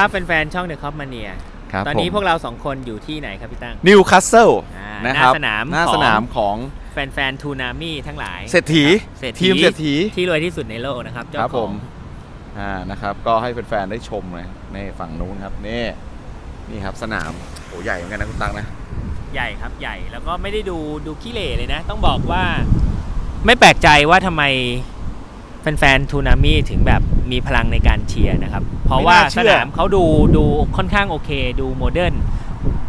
ครับเป็นแฟนๆช่องเดอะคอปมาเนียครับตอนนี้ผม พวกเราสองคนอยู่ที่ไหนครับพี่ตั้ง นิวคาสเซิลอ่านะครับหน้าสนามหน้าของ สนามของแฟนๆทูนามี่ทั้งหลายเศรษฐีเศรษฐีทีมเศรษฐีที่รวยที่สุดในโลกนะครับเจ้าครับขผองมอ่านะครับก็ให้แฟนๆได้ชมเลยนี่ฝั่งนู้นครับนี่นี่ครับสนามโหใหญ่เหมือนกันนะคุณตังนะ ใหญ่ครับใหญ่แล้วก็ไม่ได้ดูดูขี้เหร่เลยนะ ต้องบอกว่า ไม่แปลกใจว่าทำไม แฟนๆทูนามี่ถึงแบบมีพลังในการเชียร์นะครับ เพราะว่าสนามเขาดูดูค่อนข้างโอเค ดูโมเดิร์น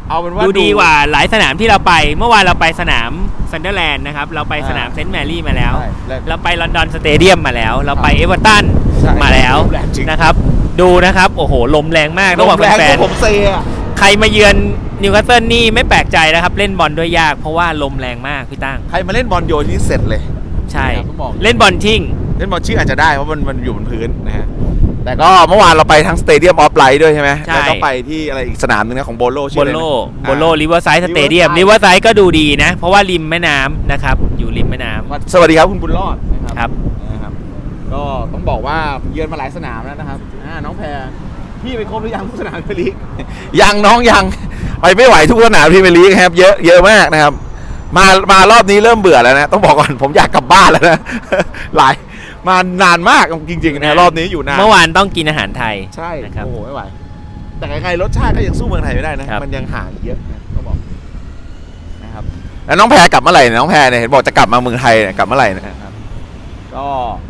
เอาเป็นว่าดูดีกว่าหลายสนามที่เราไป เมื่อวานเราไปสนามซันเดอร์แลนด์นะครับ เราไปสนามเซนต์แมรี่มาแล้วใช่และเราไปลอนดอนสเตเดียมมาแล้ว เราไปครับเอเวอร์ตันใช่มาแล้วลมแรงจริงนะครับ ดูนะครับ โอ้โห ลมแรงมากต้องบอกลมแรงแฟกนว่าผมเซอะๆใครมาเยือนนิวคาสเซิลนี่ไม่แปลกใจนะครับ เล่นบอลด้วยยากเพราะว่าลมแรงมากพี่ตั้งใครมาเล่นบอลโยนนี่เสร็จเลย ใช่ต้องบอกเล่นบอลทิ้งเล่นบอลชื่ออาจจะได้เพราะมันมันอยู่บนพื้นนะฮะแต่ก็เมื่อวานเราไปทั้งสเตเดียมออฟไลท์ด้วยใช่ไหมใช่ แล้วก็ไปที่อะไรอีกสนามหนึงนะของโบโลชื่โบออะไรโลนะโบโลริเวอร์ไซด์สเตเดียม Riverside ริเวอร์ไซด์ก็ดูดีนะ เพราะว่าริมแม่น้ำนะครับ อยู่ริมแม่น้ำสวัสดีครับคุณบุญรอดนะคครัรับ นะครับก็ต้องบอกว่าเยือนมาหลายสนามแล้วนะครับอ่าน้องแพรพี่ไปครบหรือยังทุกสนามพรีเมียร์ลีก ยังน้องยังไปไม่ไหวทุกสนามพรีเมียร์ลีกครับเยอะเยอะมากนะครับ มามารอบนี้เริ่มเบื่อแล้วนะ ต้องบอกก่อนผมอยากกลับบ้านแล้วนะ หลาย มานานมากจริงๆนะรอบนี้อยู่นาน เมื่อวานต้องกินอาหารไทยใช่นะครับโอ้โหไม่ไหวแต่ไงๆรสชาติก็ยังสู้เมืองไทยไม่ได้นะครับมันยังห่างเยอะนะต้องบอกนะครับแล้วน้องแพรกลับเมื่อไหร่เนี่ยน้องแพรเนี่ยเห็นบอกจะกลับมาเมืองไทยเนี่ยกลับเมื่อไหร่นะครับก็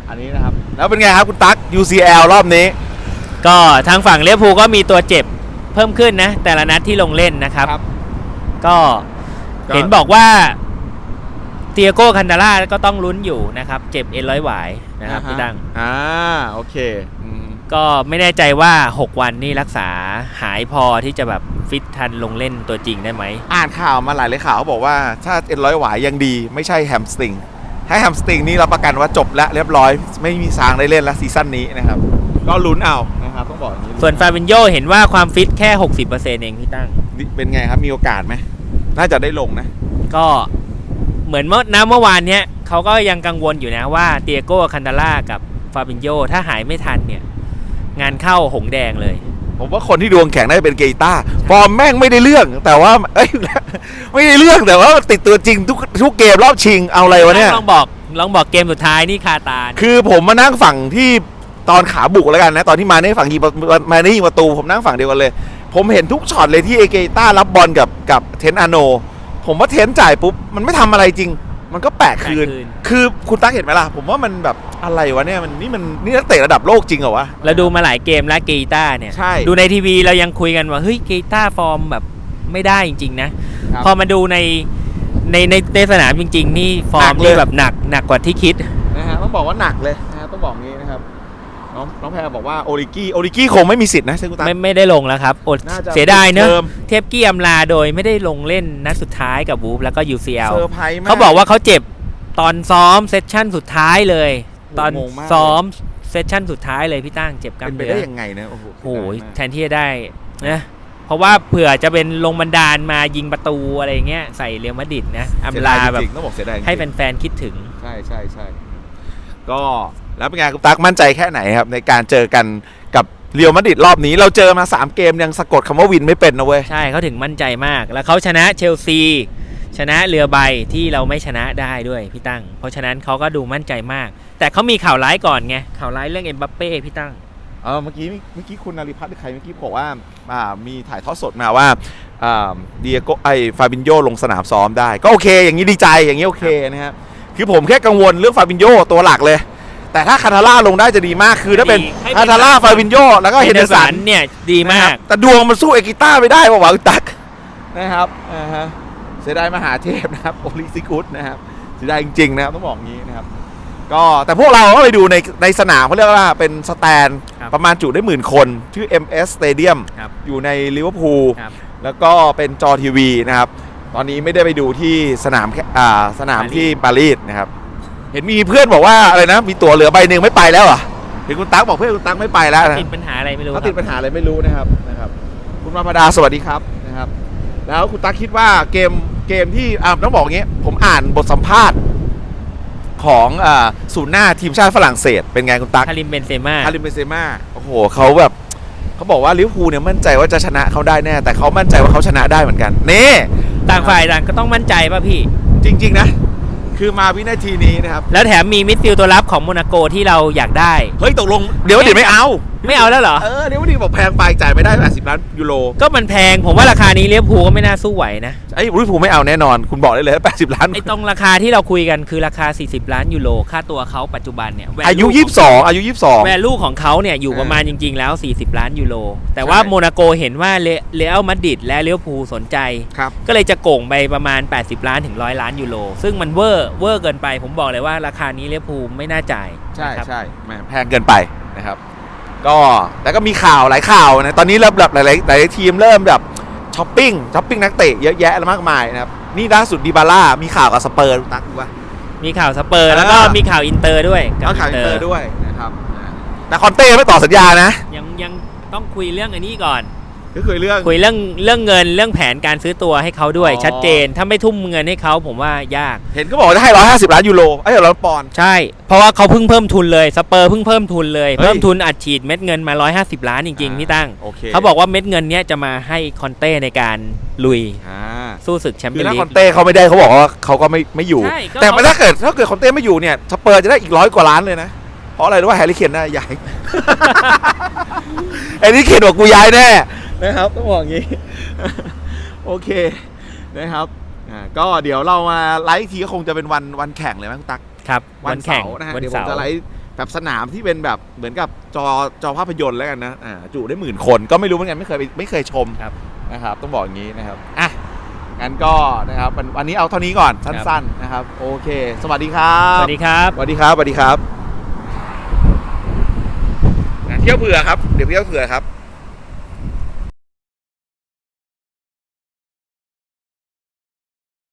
อันนี้นะครับ แล้วเป็นไงครับคุณตั๊ก UCL รอบนี้ ก็ทางฝั่งเลี้ยวภูลก็มีตัวเจ็บเพิ่มขึ้นนะ แต่ละนัดที่ลงเล่นนะครับครับก็ก็เห็นบอกว่า เตียโก้คันดาร่าก็ต้องลุ้นอยู่นะครับ เจ็บเอ็นร้อยหวายนะครับพี่ตั้งอ่าโอเคอืมก็ไม่แน่ใจว่า 6 วันนี่รักษาหายพอที่จะแบบฟิตทันลงเล่นตัวจริงได้ไหม อ่านข่าวมาหลายเลยข่าวเขาบอกว่าถ้าเอ็นร้อยหวายยังดีไม่ใช่แฮมสตริงถ้าแฮมสตริงนี่รับประกันว่าจบแล้วเรียบร้อย ไม่มีสางได้เล่นแล้วซีซั่นนี้นะครับ ก็ลุ้นเอานะครับต้องบอกอย่างนี้ส่วนฟาบินโยเห็นว่าความฟิตแค่ 60%เองพี่ตั้งนี่เป็นไงครับมีโอกาสไหมน่าจะได้ลงนะ ก็ เหมือนเมื่อน้ำเมื่อวานเนี้ยเขาก็ยังกังวลอยู่นะว่าเตียโก้คันดาร่ากับฟาบินโยถ้าหายไม่ทันเนี่ย งานเข้าหงแดงเลย ผมว่าคนที่ดวงแข็งได้เป็นเกต้าฟอร์มแม่งไม่ได้เรื่อง แต่ว่าเอ้ยไม่ได้เรื่องแต่ว่าติดตัวจริงทุกทุกเกมรอบชิงเอาอะไรวะเนี่ยลองบอกลองบอกเกมสุดท้ายนี่คาตาคือผมมานั่งฝั่งที่ตอนขาบุกแล้วกันนะตอนที่มาในฝั่งยิงประมาในยิงประตูผมนั่งฝั่งเดียวกันเลย ผมเห็นทุกช็อตเลยที่เอเกต้ารับบอลกับกับเทนอาโน ผมว่าเทนจ่ายปุ๊บ มันไม่ทำอะไรจริง มันก็แปลกคืน แปลกคืน คือคุณตั๊กเห็นไหมล่ะ ผมว่ามันแบบอะไรวะเนี่ยมันนี่มันนี่นักเตะระดับโลกจริงเหรอวะ เราดูมาหลายเกมแล้วเกต้าเนี่ย ใช่ ดูในทีวีเรายังคุยกันว่า เฮ้ยเกต้าฟอร์มแบบไม่ได้จริง ๆ นะ ครับ พอมาดูในในในในสนามจริง ๆ นี่ฟอร์มหนักเลย นี่แบบหนักหนักกว่าที่คิด นะฮะต้องบอกว่าหนักเลยนะฮะต้องบอกงี้นะครับ น้องน้องแพรบอกว่าโอริกี้โอริกี้คงไม่มีสิทธิ์นะใช่คุณตั๊กไม่ไม่ได้ลงแล้วครับอดน่าจะเสียดายเนอะเดิม เทปกี้อำลาโดยไม่ได้ลงเล่นนัดสุดท้ายกับวูฟแล้วก็ UCL เซอร์ไพรส์มาก เขาบอกว่าเขาเจ็บตอนซ้อมเซสชั่นสุดท้ายเลย ตอนงงมากเลยซ้อมเซสชั่นสุดท้ายเลยพี่ตั้งเจ็บกล้ามเป็นไปเนื้ได้อยังไงนะโอ้โหโอ้โหเสียดายมากแทนที่จะได้นะเพราะว่าเผื่อจะเป็นลงบันดาลมายิงประตูอะไรเงี้ยใส่เรียวมาดริดนะอำลาเสียดยแบบจริงๆต้องบอกเสียดายจริงๆ ให้แฟนๆคิดถึง ใช่ใช่ใช่ก็ แล้วเป็นไงคุณตั๊กมั่นใจแค่ไหนครับ ในการเจอกันกับเรียวมาดริดรอบนี้เราเจอมา 3 เกมยังสะกดคำว่าวินไม่เป็นนะเว้ย ใช่เขาถึงมั่นใจมาก แล้วเขาชนะเชลซี ชนะเรือใบที่เราไม่ชนะได้ด้วยพี่ตั้ง เพราะฉะนั้นเขาก็ดูมั่นใจมาก แต่เขามีข่าวร้ายก่อนไงข่าวร้ายเรื่องเอ็มบัปเป้พี่ตั้งเออเมื่อกี้เมื่อกี้คุณนาริพัฒน์หรือใครเมื่อกี้บอกว่าอ่ามีถ่ายทอดสดมาว่าอ่าเดียโกไอฟาบินโยลงสนามซ้อมได้ ก็โอเค อย่างนี้ดีใจอย่างนี้โอเคนะครับคือผมแค่กังวลเรื่องฟาบินโยตัวหลักเลย แต่ถ้าคาทาร่าลงได้จะดีมากคือถ้าเป็นดีให้คาทาร่าฟาบินโยแล้วก็เฮนเดอร์สันเนี่ยดีมากนะครับแต่ดวงมันสู้เอกิต้าไม่ได้ป่าวะคุณตักนะครับอ่าฮะเสียดายมหาเทพนะครับโอลิซิกุสนะครับเสียดายจริงๆนะครับต้องบอกงี้นะครับ ก็แต่พวกเราก็ไปดูในในสนามเขาเรียกว่าเป็นสแตนครับประมาณจุได้หมื่นคน ชื่อ MS Stadium ครับ อยู่ในลิเวอร์พูล ครับ แล้วก็เป็นจอทีวีนะครับ ตอนนี้ไม่ได้ไปดูที่สนามแค่อ่าสนามปารีส ที่ปารีสนะครับ เห็นมีเพื่อนบอกว่าอะไรนะ มีตั๋วเหลือใบหนึ่งไม่ไปแล้วอะเห็นคุณตั๊กบอกเพื่อนคุณตั๊กไม่ไปแล้วนะติดปัญหาอะไรไม่รู้เขาคติดรับปัญหาอะไรไม่รู้นะครับนะครับ คุณมาพดาสวัสดีครับนะครับ แล้วคุณตั๊กคิดว่าเกมเกมที่อ่าต้องบอกอย่างงี้ ผมอ่านบทสัมภาษณ์ของอ่าศูนย์หน้าทีมชาติฝรั่งเศส เป็นไงคุณตั๊กคาริมเบนเซม่าคาริมเบนเซม่าโอ้โหเขาแบบเขเขาบอกว่าลิเวอร์พูลเนี่ยมั่นใจว่าจะชนะเขาได้แน่ แต่เขามั่นใจว่าเขาชนะได้เหมือนกันนี่ต่างฝ่ายต่างก็ต้องมั่นใจป่ะพี่ จริง ๆ นะ คือมาวินาทีนี้นะครับ แล้วแถมมีมิดฟิลด์ตัวรับของโมนาโกที่เราอยากได้ เฮ้ยตกลงเดี๋ยวเดี๋ยวไม่เอา ไม่เอาแล้วเหรอ เออเดี๋ยววันนี้บอกแพงไปจ่ายไม่ได้80ล้านยูโรก็มันแพงผมว่าราคานี้เลี้ยวภูลก็ไม่น่าสู้ไหวนะไอ้ลิเวอร์พูลไม่เอาแน่นอน คุณบอกได้เลย80ล้านไอ้ตรงราคาที่เราคุยกันคือราคา 40 ล้านยูโรค่าตัวเขาปัจจุบันเนี่ย value อายุของ22 อายุ 22 แวลูของเขาเนี่ยอยู่เออประมาณจริง ๆ แล้ว 40 ล้านยูโร แต่ว่าใช่ โมนาโกเห็นว่าเรอัลมาดริดและเลี้ยวภูลสนใจ ครับ ก็เลยจะโก่งไปประมาณ 80 ล้านถึง 100 ล้านยูโร ซึ่งมันเวอร์เวอร์เกินไป ผมบอกเลยว่าราคานี้เลี้ยวภูลไม่น่าจ่ายใช่นะครับ ใช่แหมแพงเกินไปนะครับ ก็แต่ก็มีข่าวหลายข่าวนะตอนนี้เริ่มแบบหลายๆหลายๆทีมเริ่มแบบช้อปปิ้งช้อปปิ้งนักเตะเยอะแยะมากมายนะครับนี่ล่าสุดดีบาร่ามีข่าวกับสเปอร์ตักดูว่ามีข่าวสเปอร์แล้วก็อ่ามีมีข่าวอินเตอร์ด้วยกับก็ข่าวอินเตอร์ด้วยนะครับอ่าแต่คอนเต้ไม่ต่อสัญญานะยังยังต้องคุยเรื่องอันนี้ก่อน ก็คือเรื่อง คุยเรื่องเรื่องเงินเรื่องแผนการซื้อตัวให้เขาด้วย อ๋อ ชัดเจนถ้าไม่ทุ่มเงินให้เขาผมว่ายาก เห็นก็บอกว่าจะให้150ล้านยูโรไอ้ยร้อยปอนด์ ใช่ เพราะว่าเขาเพิ่งเพิ่มทุนเลยสเปอร์เพิ่งเพิ่มทุนเลยเฮ้ย เพิ่มทุนอัดฉีดเม็ดเงินมา 150 ล้านจริงๆพี่ตั้ง โอเคเขาบอกว่าเม็ดเงินเนี้ยจะมาให้คอนเต้ในการลุยอ่าสู้ศึกแชมคืเปี้ยอนถ้าลีคอก นเต้เขาไม่ได้เขาบอกว่าเขาก็ไม่ไม่อยู่ ใช่ก็ แต่เขาถ้าเกิดถ้าเกิดคอนเต้ไม่อยู่เนี่ยสเปอร์จะได้อีกร้อยกว่าล้านเลยนะ เพราะอะไรรู้ว่าแฮร์รี่เคนน่าย้าย แฮร์รี่เคนบอกกูย้ายแน่ นะครับต้องบอกอย่างนี้ โอเคนะครับอ่าก็เดี๋ยวเรามาไลฟ์อีกทีก็คงจะเป็นวันวันแข่งเลยมั้งคุณตั๊กครับ วัวันนเสาแข่งร์นะฮะวันเดี๋ยวผเสามร์จะไลฟ์แบบสนามที่เป็นแบบเหมือนกับจอจอภาพยนตร์แล้วกันนะอ่าจุได้หมื่นคนก็ไม่รู้เหมือนกันไม่เคยไปไม่เคยชมครับนะครับ ต้องบอกอย่างนี้นะครับอะงั้นก็นะครับวันวันนี้เอาเท่านี้ก่อนสั้น ๆนะครับ โอเค สวัสดีครับ สวัสดีครับ สวัสดีครับสวัสดีครับอะเที่ยวเผื่อครับ เดี๋ยวเที่ยวเผื่อครับ